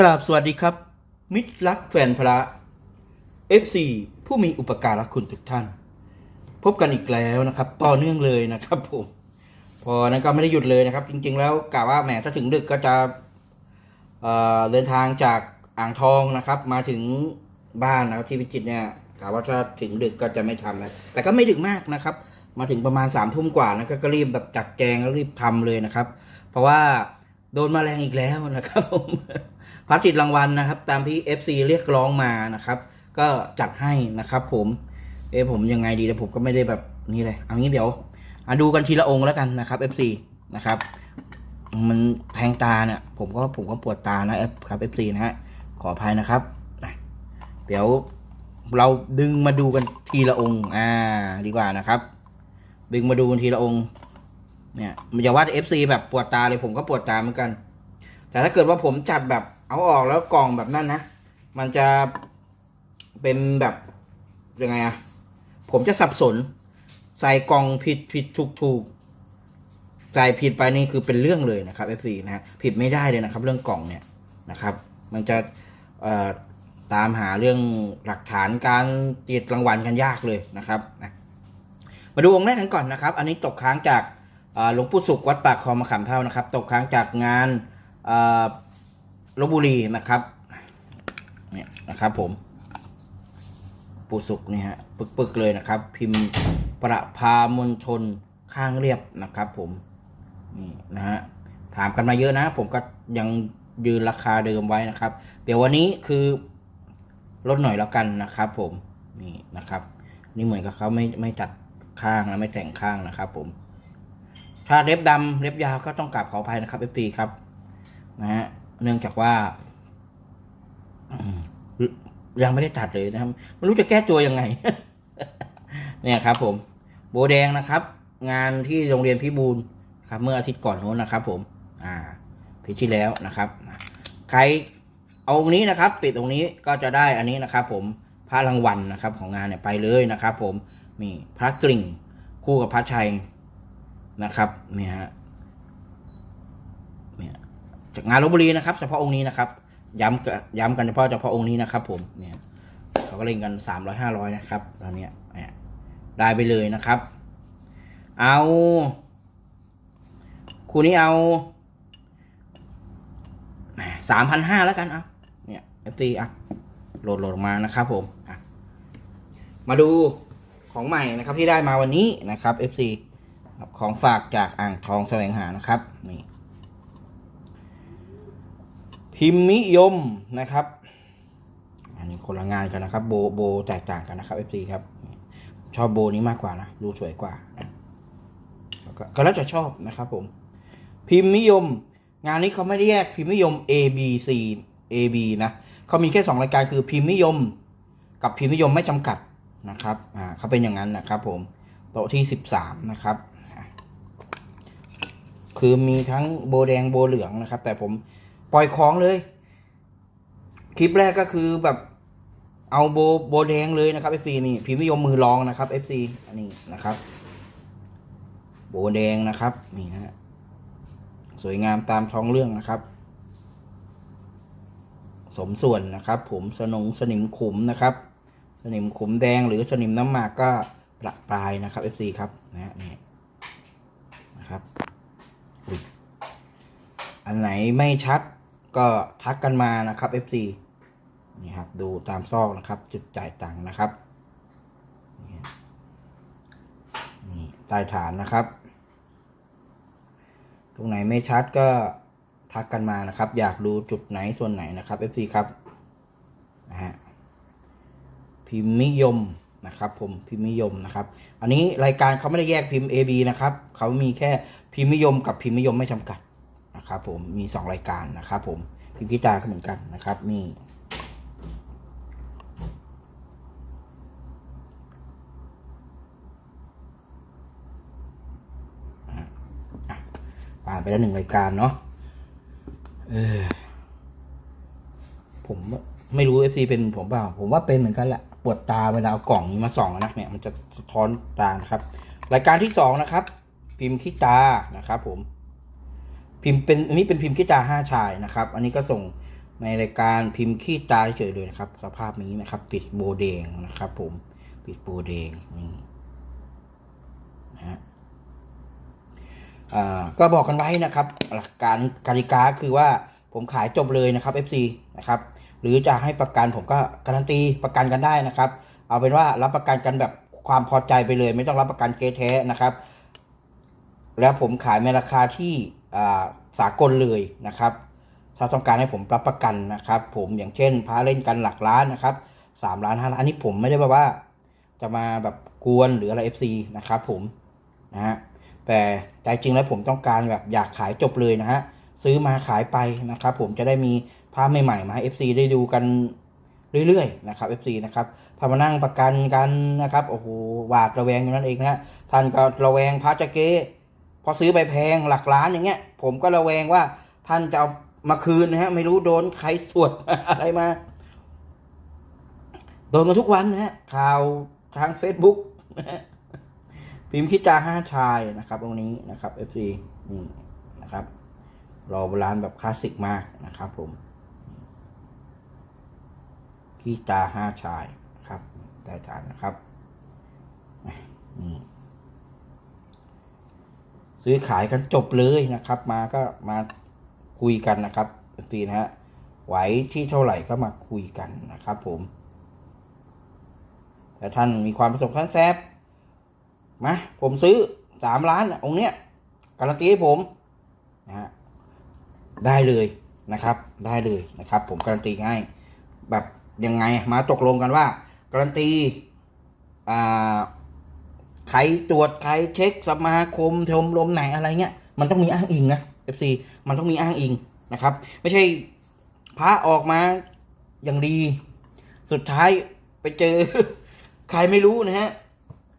กราบสวัสดีครับ มิตรรักแฟนพระ FC ผู้มีอุปการะคุณทุกท่าน พบกันอีกแล้วนะครับ ต่อเนื่องเลยนะครับผม พอนั้นก็ไม่ได้หยุดเลยนะครับ จริง ๆ แล้วกะว่าแหมถ้าถึงดึกก็จะเเดินทางจากอ่างทองนะครับ มาถึงบ้านนะครับที่พิจิตรเนี่ยกะว่าถ้าถึงดึกก็จะไม่ทำแล้วแต่ก็ไม่ดึกมากนะครับ มาถึงประมาณสามทุ่มกว่านะก็ก็รีบแบบจัดแจงแล้วรีบทำเลยนะครับ เพราะว่าโดนมาแรงอีกแล้วนะครับผม พัดติดรางวัลนะครับ ตามที่ FC เรียกร้องมานะครับ ก็จัดให้นะครับ ผมเอผมยังไงดีแต่ผมก็ไม่ได้แบบนี่เลยเอางี้เดี๋ยวอดูกันทีละองค์แล้วกันนะครับ FC นะครับ มันแทงตาเนี่ยผมก็ผมก็ปวดตานะครับ FC นะฮะขออภัยนะครับเดี๋ยวเราดึงมาดูกันทีละองค์ อ่า ดีกว่านะครับ ดึงมาดูกันทีละองค์ เนี่ยอย่าว่าแต่ FC แบบปวดตาเลยผมก็ปวดตาเหมือนกัน แต่ถ้าเกิดว่าผมจัดแบบ เอาออกแล้วกล่องแบบนั้นนะ มันจะเป็นแบบยังไงอะผมจะสับสน ใส่กล่องผิดผิดถูกถูกใส่ผิดไปนี่คือเป็นเรื่องเลยนะครับ F4 นะฮะผิดไม่ได้เลยนะครับ เรื่องกล่องเนี่ยนะครับ มันจะตามหาเรื่องหลักฐานการติดรางวัลกันยากเลยนะครับนะมาดูองค์แรกกันก่อนนะครับ อันนี้ตกค้างจากหลวงปู่สุขวัดปากคลองมะขามเท่านะครับ ตกค้างจากงานอ่อ ลบบุรีนะครับเนี่ยนะครับผมปูสุกนี่ฮะปึกๆเลยนะครับ พิมพ์ประพามณฑลข้างเรียบนะครับผมนี่นะฮะถามกันมาเยอะนะ ผมก็ยังยืนราคาเดิมไว้นะครับ เดี๋ยววันนี้คือลดหน่อยแล้วกันนะครับผมนี่นะครับ นี่เหมือนกับเขาไม่ไม่ตัดข้างนะไม่แต่งข้างนะครับ ผม ถ้าเล็บดำเล็บยาวก็ต้องกราบขออภัยนะครับเอฟซีครับนะฮะ เนื่องจากว่ายังไม่ได้ตัดเลยนะครับไม่รู้จะแก้ตัวยังไง เนี่ยครับ ผม โบแดงนะครับ งานที่โรงเรียนพิบูลครับ เมื่ออาทิตย์ก่อนโน้นนะครับ ผม อ่าอาทิตย์ที่แล้วนะครับใครเอาตรงนี้นะครับปิดตรงนี้ก็จะได้อันนี้นะครับ ผมพระรางวัลนะครับ ของงานเนี่ยไปเลยนะครับ ผมมีพระกลิ่งคู่กับพระชัยนะครับเนี่ยฮะ จากงานลบบุรีนะครับเฉพาะองค์นี้นะครับ ย้ำกันย้ำกันเฉพาะเฉพาะองค์นี้นะครับ ผมเนี่ยเขาก็เล่นกันสามร้อยห้าร้อยนะครับ ตอนเนี้ยเนี่ยได้ไปเลยนะครับ เอาคู่นี้เอาสามพันห้าแล้วกันเอาเนี่ยเอฟซีอะโหลดโหลดมานะครับผมอะมาดูของใหม่นะครับที่ได้มาวันนี้นะครับ FC ของฝากจากอ่างทองแสวงหานะครับนี่ พิมพ์นิยมนะครับ อันนี้คนละงานกันนะครับ โบโบแตกต่างกันนะครับ FC ครับ ชอบโบนี้มากกว่านะดูสวยกว่านะก็ก็แล้วจะชอบนะครับผม พิมพ์นิยม งานนี้เขาไม่ได้แยกพิมพ์นิยม A B C A B นะเขามีแค่สองรายการคือพิมพ์นิยม กับพิมพ์นิยมไม่จำกัดนะครับอ่าเขาเป็นอย่างนั้นนะครับ ผมโต๊ะที่สิบสามนะครับคือมีทั้งโบแดงโบเหลืองนะครับ แต่ผม ปล่อยของเลย คลิปแรกก็คือแบบเอาโบโบแดงเลยนะครับ FC นี่พิมพ์นิยมมือรองนะครับ FC อันนี้นะครับ โบแดงนะครับนี่นะฮะสวยงามตามท้องเรื่องนะครับ สมส่วนนะครับ ผมสนงสนิมขุมนะครับ สนิมขุมแดงหรือสนิมน้ำหมากก็ประปรายนะครับ FC ครับนะฮะนี่นะครับอุ๊ยอันไหนไม่ชัด ก็ทักกันมานะครับ FC นี่ครับดูตามซอกนะครับ จุดจ่ายตังค์นะครับนี่ใต้ฐานนะครับ ตรงไหนไม่ชัดก็ทักกันมานะครับ อยากดูจุดไหนส่วนไหนนะครับ FC ครับนะฮะพิมพ์นิยมนะครับ ผมพิมพ์นิยมนะครับ อันนี้รายการเขาไม่ได้แยกพิมพ์ AB นะครับเขามีแค่พิมพ์นิยมกับพิมพ์นิยมไม่จำกัด นะครับผมมีสองรายการนะครับผมพิมพ์กีตาก็เหมือนกันนะครับนี่อะอะผ่านไปแล้วหนึ่งรายการเนาะเออผมไม่รู้เอฟซีเป็นผมเปล่า ผมว่าเป็นเหมือนกันแหละ ปวดตาเวลาเอากล่องนี้มาส่องนะเนี่ยมันจะสะท้อนตานะครับ รายการที่สองนะครับ พิมพ์ขี้ตานะครับผม พิมพ์เป็นอันนี้เป็นพิมพ์กีตาห้าชายนะครับ อันนี้ก็ส่งในรายการพิมพ์ขี้ตาเฉยเลยนะครับ สภาพนี้นะครับ ปิดโบแดงนะครับ ผมปิดโบแดงนี่นะฮะก็บอกกันไว้นะครับ หลักการกติกาคือว่าผมขายจบเลยนะครับ FC นะครับ หรือจะให้ประกันผมก็การันตีประกันกันได้นะครับ เอาเป็นว่ารับประกันกันแบบความพอใจไปเลย ไม่ต้องรับประกันเกแท้นะครับ แล้วผมขายในราคาที่ สากลเลยนะครับ ถ้าต้องการให้ผมรับประกันนะครับ ผมอย่างเช่นพาเล่นกันหลักล้านนะครับสามล้านห้าล้านอันนี้ผมไม่ได้แบบว่า จะมาแบบกวนหรืออะไร FC นะครับ ผมนะฮะแต่ใจจริงแล้วผมต้องการแบบอยากขายจบเลยนะฮะซื้อมาขายไปนะครับ ผมจะได้มีภาพใหม่ๆมาให้ FC ได้ดูกันเรื่อยๆนะครับ FC นะครับพามานั่งประกันกันนะครับโอ้โหหวาดระแวงอยู่นั่นเองนะฮะท่านก็ระแวงพระจะเก้ พอซื้อไปแพงหลักล้านอย่างเงี้ย ผมก็ระแวงว่าท่านจะเอามาคืนนะฮะ ไม่รู้โดนใครสวดอะไรมาโดนกันทุกวันนะฮะข่าวทาง Facebook นะฮะพิมพ์คิดจาห้าชายนะครับ ตรงนี้นะครับ FC นี่นะครับ รอโบราณแบบคลาสสิกมากนะครับ ผมขีตาห้าชายครับได้ทานนะครับ ซื้อขายกันจบเลยนะครับ มาก็มาคุยกันนะครับตีนะฮะไหวที่เท่าไหร่ก็มาคุยกันนะครับผมแต่ท่านมีความประสบการณ์แซบมาผมซื้อสามล้านองค์เนี้ยการันตีให้ผมนะฮะได้เลยนะครับ ได้เลยนะครับ ผมการันตีให้แบบยังไงมาตกลงกันว่าการันตีอ่า ใครตรวจใครเช็คสมาคมชมรมไหนอะไรเงี้ยมันต้องมีอ้างอิงนะ FC มันต้องมีอ้างอิงนะครับ ไม่ใช่พระออกมาอย่างดี สุดท้ายไปเจอ ใครไม่รู้นะฮะ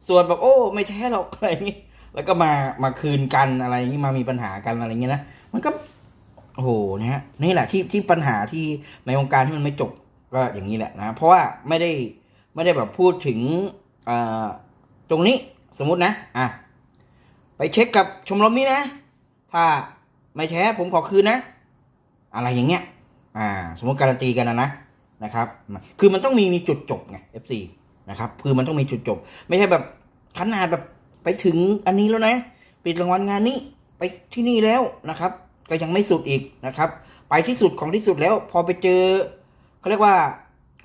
ส่วนแบบโอ้ ไม่แท้หรอกอะไรอย่างงี้แล้วก็มามาคืนกันอะไรอย่างงี้มามีปัญหากันอะไรเงี้ยนะมันก็โอ้โหนะฮะนี่แหละที่ที่ปัญหาที่ในวงการที่มันไม่จบก็อย่างนี้แหละนะเพราะว่าไม่ได้ไม่ได้แบบพูดถึงตรงนี้ สมมุตินะ อะ ไปเช็คกับชมรมนี้นะ ถ้าไม่แท้ผมขอคืนนะ อะไรอย่างเงี้ย อ่า สมมติการันตีกันนะนะนะครับ คือมันต้องมีมีจุดจบไง FC นะครับ คือมันต้องมีจุดจบ ไม่ใช่แบบขนาดแบบไปถึงอันนี้แล้วนะ ปิดรางวัลงานนี้ไปที่นี่แล้วนะครับ ก็ยังไม่สุดอีกนะครับ ไปที่สุดของที่สุดแล้ว พอไปเจอเขาเรียกว่า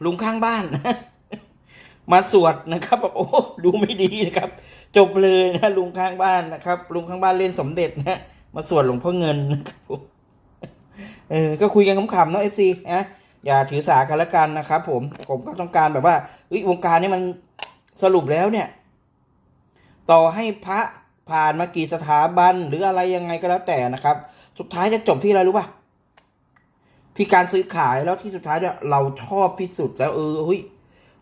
ลุงข้างบ้าน มาสวดนะครับแบบโอ้ดูไม่ดีนะครับ จบเลยนะลุงข้างบ้านนะครับ ลุงข้างบ้านเล่นสมเด็จนะมาสวดหลวงพ่อเงินนะครับผมเออก็คุยกันขำๆเนาะเอฟซีนะอย่าถือสากันละกันนะครับ ผมผมก็ต้องการแบบว่าเฮ้ยวงการนี้มันสรุปแล้วเนี่ย ต่อให้พระผ่านมากี่สถาบันหรืออะไรยังไงก็แล้วแต่นะครับ สุดท้ายจะจบที่อะไรรู้ป่ะที่การซื้อขายแล้วที่สุดท้ายเนี่ยเราชอบที่สุดแล้วเออเฮ้ย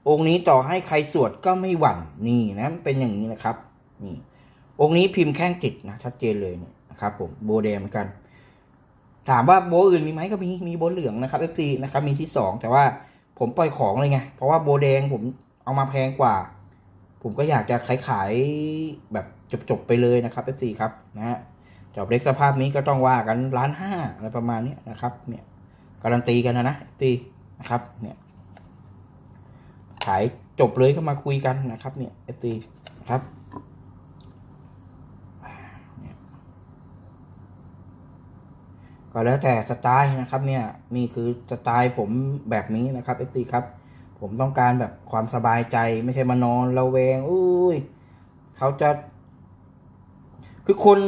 องค์นี้ต่อให้ใครสวดก็ไม่หวั่นนี่นะเป็นอย่างนี้นะครับ นี่ องค์นี้พิมพ์แข้งติดนะชัดเจนเลยเนี่ยนะครับผมโบแดงเหมือนกัน ถามว่าโบอื่นมีไหมก็มีมีโบเหลืองนะครับเอฟซีนะครับมีที่สองแต่ว่าผมปล่อยของเลยไงเพราะว่าโบแดงผมเอามาแพงกว่า ผมก็อยากจะขายขายแบบจบๆไปเลยนะครับเอฟซีครับนะฮะจอบเล็กสภาพนี้ก็ต้องว่ากันล้านห้าอะไรประมาณนี้นะครับ เนี่ยการันตีกันนะนะเอฟซีนะครับเนี่ย ขายจบเลยก็มาคุยกันนะครับ เนี่ยเอฟซีครับก็แล้วแต่สไตล์นะครับเนี่ยนี่คือสไตล์ผมแบบนี้นะครับเอฟซีครับ ผมต้องการแบบความสบายใจไม่ใช่มานอนระแวงอุ้ยเขาจะ คือคน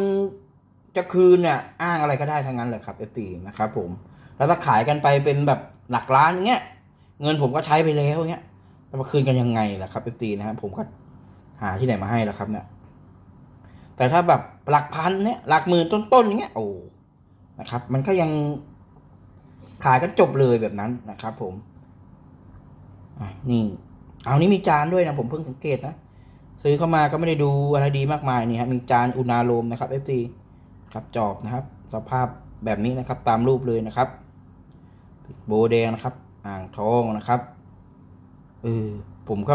จะคืนเนี่ยอ้างอะไรก็ได้ทั้งนั้นแหละครับเอฟซีนะครับ ผมแล้วถ้าขายกันไปเป็นแบบหลักล้านอย่างเงี้ยเงินผมก็ใช้ไปแล้วอย่างเงี้ย จะมาคืนกันยังไงล่ะครับเอฟซีนะครับผมก็หาที่ไหนมาให้ล่ะครับเนี่ยแต่ถ้าแบบหลักพันเนี่ยหลักหมื่นต้นๆอย่างเงี้ยโอ้นะครับ มันก็ยังขายกันจบเลยแบบนั้นนะครับ ผมนี่เอานี่มีจานด้วยนะผมเพิ่งสังเกตนะซื้อเข้ามาก็ไม่ได้ดูอะไรดีมากมายนี่ฮะมีจานอุณาโลมนะครับ FT ครับจอบนะครับ สภาพแบบนี้นะครับ ตามรูปเลยนะครับ โบแดงนะครับ อ่างทองนะครับ เออ ผมก็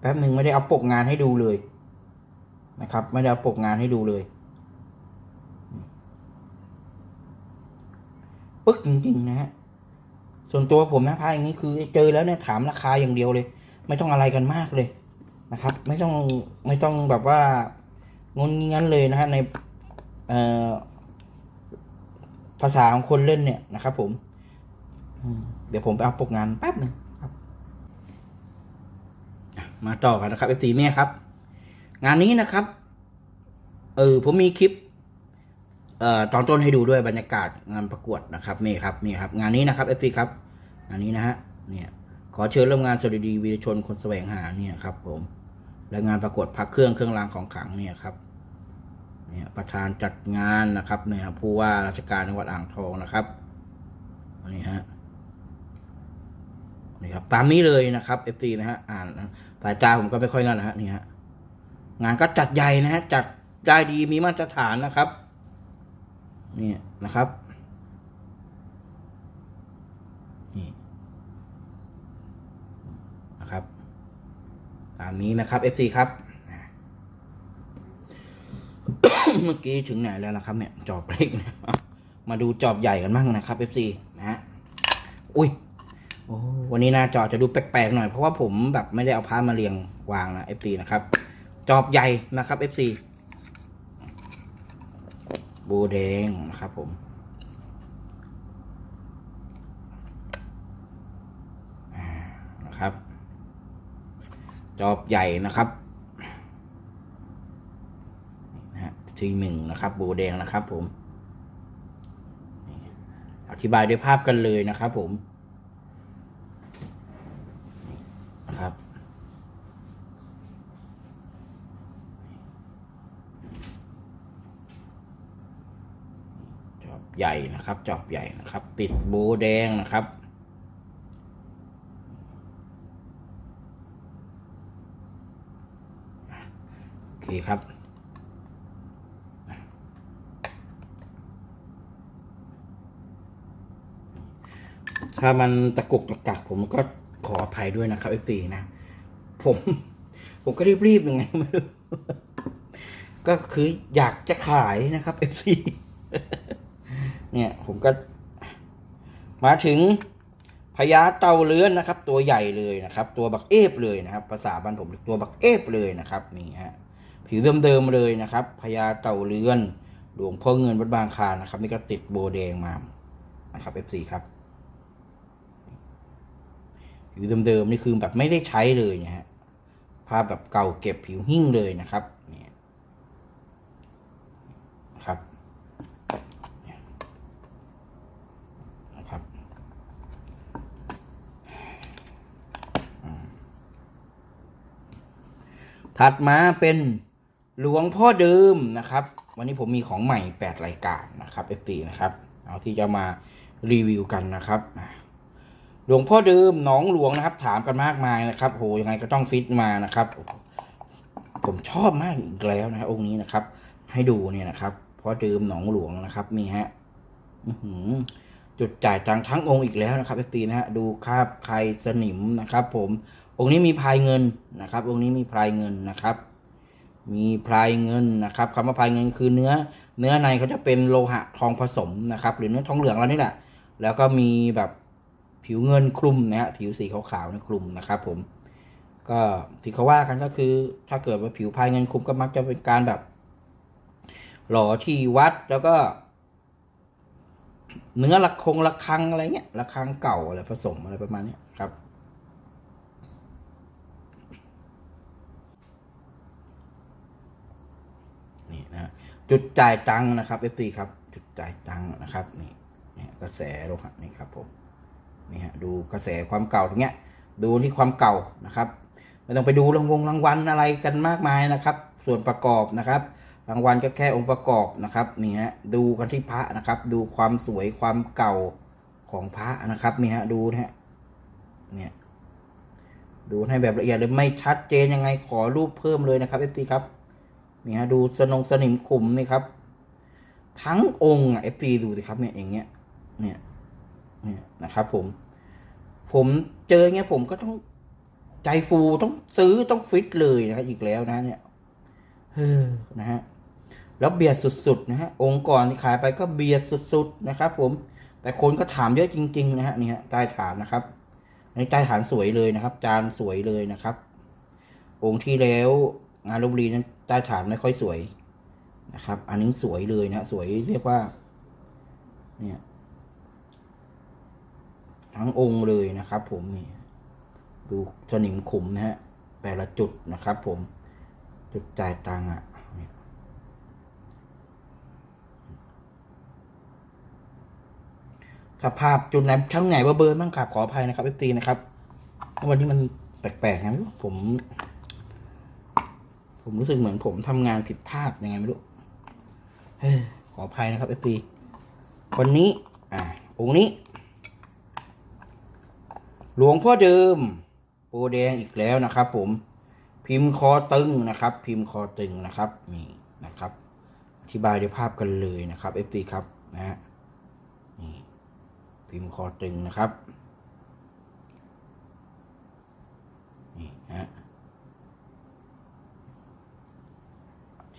แป๊บหนึ่งไม่ได้เอาปกงานให้ดูเลย นะครับ ไม่ได้เอาปกงานให้ดูเลยปึ๊กจริงๆนะฮะส่วนตัวผมนะพระอย่างนี้คือเจอแล้วเนี่ยถามราคาอย่างเดียวเลย ไม่ต้องอะไรกันมากเลยนะครับ ไม่ต้องไม่ต้องแบบว่างนงั้นเลยนะฮะในภาษาของคนเล่นเนี่ยนะครับผม เดี๋ยวผมไปเอาปกงานแป๊บหนึงครับอะมาต่อกันนะครับเอฟซีเนี่ยครับ งานนี้นะครับ เออผมมีคลิปเอ่อตอนต้นให้ดูด้วยบรรยากาศงานประกวดนะครับนี่ครับนี่ครับ งานนี้นะครับเอฟซีครับงานนี้นะฮะเนี่ยขอเชิญร่วมงานสวัสดีวีรชนคนแสวงหาเนี่ยครับ ผมและงานประกวดพักเครื่องเครื่องรางของขลังเนี่ยครับเนี่ยประธานจัดงานนะครับเนี่ยครับผู้ว่าราชการจังหวัดอ่างทองนะครับนี่ฮะ นี่ครับตามนี้เลยนะครับเอฟซีนะฮะอ่านสายตาผมก็ไม่ค่อยนั่นนะฮะนี่ฮะงานก็จัดใหญ่นะฮะจัดได้ดีมีมาตรฐานนะครับนี่นะครับนี่นะครับ ตามนี้นะครับ FC ครับเมื่อกี้ถึงไหนแล้วนะครับ เนี่ยจอบเล็กนะมาดูจอบใหญ่กันบ้างนะครับ FC นะฮะอุ้ย โอ้วันนี้หน้าจอจะดูแปลกๆหน่อยเพราะว่าผมแบบไม่ได้เอาผ้ามาเรียงวางนะ FC นะครับ จอบใหญ่นะครับ FC โบแดงนะครับผมนะครับ จอบใหญ่นะครับนะฮะทีหนึ่งนะครับโบแดงนะครับผม อธิบายด้วยภาพกันเลยนะครับผมนี่นะครับ จอบใหญ่ นะครับ จอบใหญ่นะครับ ติดโบแดงนะครับ โอเคครับถ้ามันตะกุกตะกักผมก็ขออภัยด้วยนะครับเอฟซีนะ ผม ผมก็รีบๆยังไงไม่รู้ก็คืออยากจะขายนะครับเอฟซี เนี่ยผมก็ มาถึงพญาเต่าเลื้อนนะครับ ตัวใหญ่เลยนะครับ ตัวบักเอฟเลยนะครับ ภาษาบ้านผมเรียกตัวบักเอฟเลยนะครับนี่ฮะผิวเดิมๆเลยนะครับพญาเต่าเลื้อนหลวงพ่อเงินวัดบางคานนะครับ นี่ก็ติดโบแดงมานะครับเอฟซีครับผิวเดิมๆนี่คือแบบไม่ได้ใช้เลยนะฮะภาพแบบเก่าเก็บผิวหิ้งเลยนะครับนะครับ ถัดมาเป็นหลวงพ่อเดิมนะครับ วันนี้ผมมีของใหม่ 8 รายการนะครับ F4 นะครับ เอาที่จะมารีวิวกันนะครับ หลวงพ่อเดิมหนองหลวงนะครับ ถามกันมากมายนะครับโหยังไงก็ต้องฟิตมานะครับ ผมชอบมากอีกแล้วนะองค์นี้นะครับ ให้ดูเนี่ยนะครับพ่อเดิมหนองหลวงนะครับมีฮะจุดจ่ายตังทั้งองค์อีกแล้วนะครับเอฟตีนะฮะดูคาบใครสนิมนะครับ ผม องค์นี้มีพายเงินนะครับ องค์นี้มีพายเงินนะครับ มีพายเงินนะครับคำว่าพายเงินคือเนื้อ เนื้อในเขาจะเป็นโลหะทองผสมนะครับ หรือเนื้อทองเหลืองแล้วนี่แหละ แล้วก็มีแบบผิวเงินคลุมนะฮะผิวสีขาวๆในคลุมนะครับ ผม ก็ที่เขาว่ากันก็คือ ถ้าเกิดว่าผิวพายเงินคลุมก็มักจะเป็นการแบบ หล่อที่วัดแล้วก็เนื้อระคงระคังอะไรเงี้ยระคังเก่าอะไรผสมอะไรประมาณนี้ครับ นี่นะฮะ จุดจ่ายตังค์นะครับเอฟซีครับ จุดจ่ายตังค์นะครับนี่นี่กระแสโลหะนี่ครับผมนี่ฮะดูกระแสความเก่าตรงเนี้ย ดูที่ความเก่านะครับไม่ต้องไปดูรางวงรางวัลอะไรกันมากมายนะครับ ส่วนประกอบนะครับ รางวัลก็แค่องค์ประกอบนะครับนี่ฮะดูกันที่พระนะครับ ดูความสวยความเก่าของพระนะครับนี่ฮะดูนะฮะเนี่ยดูให้แบบละเอียดเลยไม่ชัดเจนยังไงขอรูปเพิ่มเลยนะครับเอฟซีครับ เนี่ฮะดูสนงสนิมขุมนี่ครับ ทั้งองค์เอฟซีดูสิครับเนี่ยอย่างเงี้ย เนี่ยเนี่ยนะครับผม ผมเจอเงี้ยผมก็ต้องใจฟูต้องซื้อต้องฟิตเลยนะครับอีกแล้วนะเนี่ยเฮ้อนะฮะแล้วเบียดสุดๆนะฮะองค์ก่อนที่ขายไปก็เบียดสุดๆนะครับ ผม แต่คนก็ถามเยอะจริง ๆ นะฮะนี่ฮะใต้ฐานนะครับอันนี้ใต้ฐานสวยเลยนะครับ จานสวยเลยนะครับ องค์ที่แล้วงานลบบุรีนั้น ใต้ฐานไม่ค่อยสวยนะครับ อันนี้สวยเลยนะฮะสวยเรียกว่า เนี่ยทั้งองค์เลยนะครับ ผมนี่ดูสนิมขุมนะฮะแต่ละจุดนะครับ ผมจุดจ่ายตังค์อะเนี่ยสภาพจุดไหนช่างไหนว่าเบอร์บ้างครับขออภัยนะครับเอฟตีนะครับวันนี้มันแปลกๆนะผม ผมรู้สึกเหมือนผมทำงานผิดพลาดยังไงไม่รู้เฮ้ยขออภัยนะครับเอฟตีวันนี้ อ่าองค์นี้ หลวงพ่อเดิม โปแดงอีกแล้วนะครับ ผม พิมพ์คอตึงนะครับ พิมพ์คอตึงนะครับ นี่นะครับ อธิบายด้วยภาพกันเลยนะครับ f อฟีครับ นะฮะ นี่ พิมพ์คอตึงนะครับ นี่ฮะ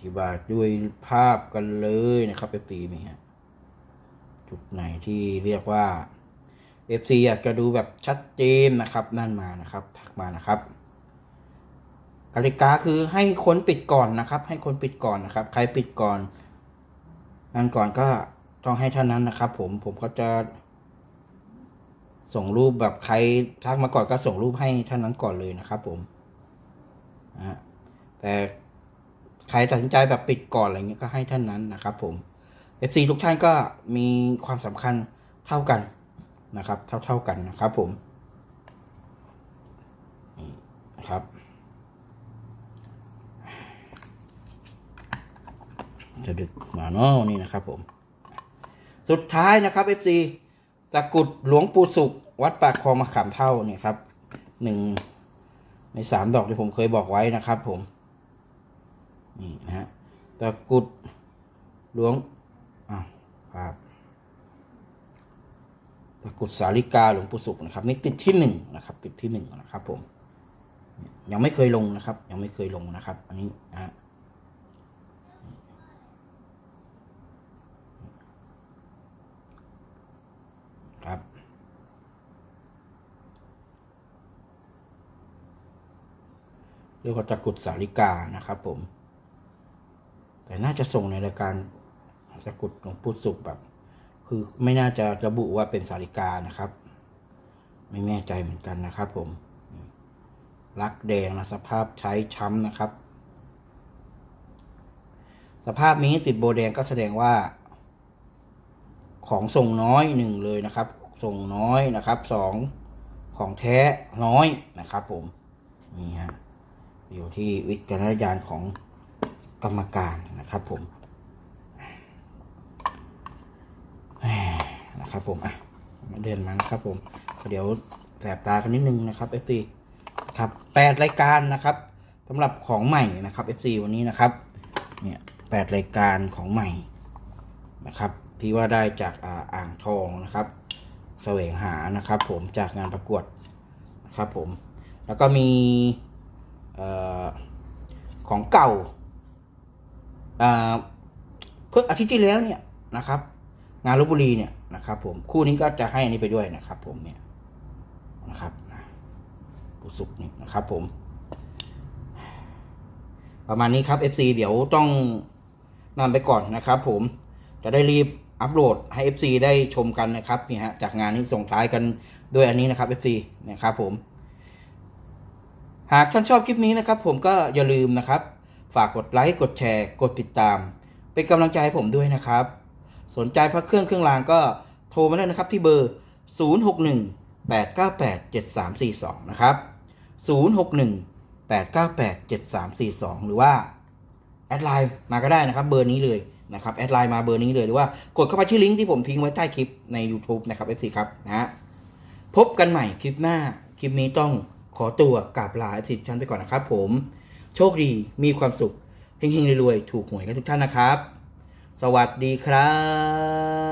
ธิบายด้วยภาพกันเลยนะครับ f อนี่ฮะจุดไหนที่เรียกว่า FC อยากจะดูแบบชัดเจนนะครับ นั่นมานะครับทักมานะครับกติกาคือให้คนปิดก่อนนะครับ ให้คนปิดก่อนนะครับ ใครปิดก่อนนั่นก่อนก็ต้องให้เท่านั้นนะครับ ผมผมก็จะ ส่งรูปแบบใครทักมาก่อนก็ส่งรูปให้เท่านั้นก่อนเลยนะครับ ผมแต่ ใครตัดสินใจแบบปิดก่อนอะไรเงี้ยก็ให้ท่านนั้นนะครับ ผม FC ทุกท่านก็มีความสำคัญเท่ากันนะครับ เท่าๆกันนะครับ ผมนี่นะครับจะดึกมาเนาะนี่นะครับ ผม สุดท้ายนะครับ FC ตะกุดหลวงปู่สุข วัดปากคลองมะขามเท่าเนี่ยครับหนึ่งในสามดอกที่ผมเคยบอกไว้นะครับ ผม นี่นะฮะตะกุดหลวงอ้าวครับตะกุดสาลิกาหลวงปู่สุขนะครับนี่ติดที่หนึ่งนะครับ ติดที่หนึ่งนะครับ ผม ยังไม่เคยลงนะครับ ยังไม่เคยลงนะครับ อันนี้นะฮะครับเรียกว่าตะกุดสาลิกานะครับ ผม แต่น่าจะส่งในรายการตะกุดหลวงปู่สุขแบบ คือไม่น่าจะระบุว่าเป็นสาริกานะครับ ไม่แน่ใจเหมือนกันนะครับผมลักแดงนะสภาพใช้ช้ำนะครับ สภาพนี้ติดโบแดงก็แสดงว่า ของส่งน้อยหนึ่งเลยนะครับ ส่งน้อยนะครับสองของแท้น้อยนะครับผมนี่ฮะอยู่ที่วิจารณญาณของ กรรมการนะครับผมนะครับผมอะมาเดินมานะครับผมเดี๋ยวแสบตากันนิดนึงนะครับ FC ครับแปดรายการนะครับสำหรับของใหม่นะครับ FC วันนี้นะครับเนี่ยแปดรายการของใหม่นะครับ ที่ว่าได้จากอ่าอ่างทองนะครับแสวงหานะครับ ผมจากงานประกวดนะครับผมแล้วก็มีเอ่อของเก่า เพิ่งอาทิตย์ที่แล้วเนี่ยนะครับ งานลบบุรีเนี่ยนะครับ ผมคู่นี้ก็จะให้อันนี้ไปด้วยนะครับ ผมเนี่ยนะครับนะผู้สุกนี่นะครับ ผม ประมาณนี้ครับ FC เดี๋ยวต้องนำไปก่อนนะครับ ผมจะได้รีบอัปโหลดให้ FC ได้ชมกันนะครับนี่ฮะจากงานนี้ส่งท้ายกันด้วยอันนี้นะครับ FC นะครับผม หากท่านชอบคลิปนี้นะครับ ผมก็อย่าลืมนะครับ ฝากกดไลค์กดแชร์ กดติดตาม เป็นกำลังใจให้ผมด้วยนะครับ สนใจพระเครื่องเครื่องรางก็โทรมาได้นะครับที่เบอร์ 061 898 7342 นะครับ 061 898 7342 หรือว่า แอดไลน์มาก็ได้นะครับ เบอร์นี้เลยนะครับแอดไลน์มาเบอร์นี้เลยหรือว่ากดเข้าไปที่ลิงก์ที่ผมทิ้งไว้ใต้คลิปใน YouTube นะครับ FC ครับนะฮะพบกันใหม่คลิปหน้า คลิปนี้ต้องขอตัวกราบลา FC ทุกท่านไปก่อนนะครับผม โชคดีมีความสุขเฮงๆรวยๆถูกหวยกันทุกท่านนะครับ สวัสดีครับ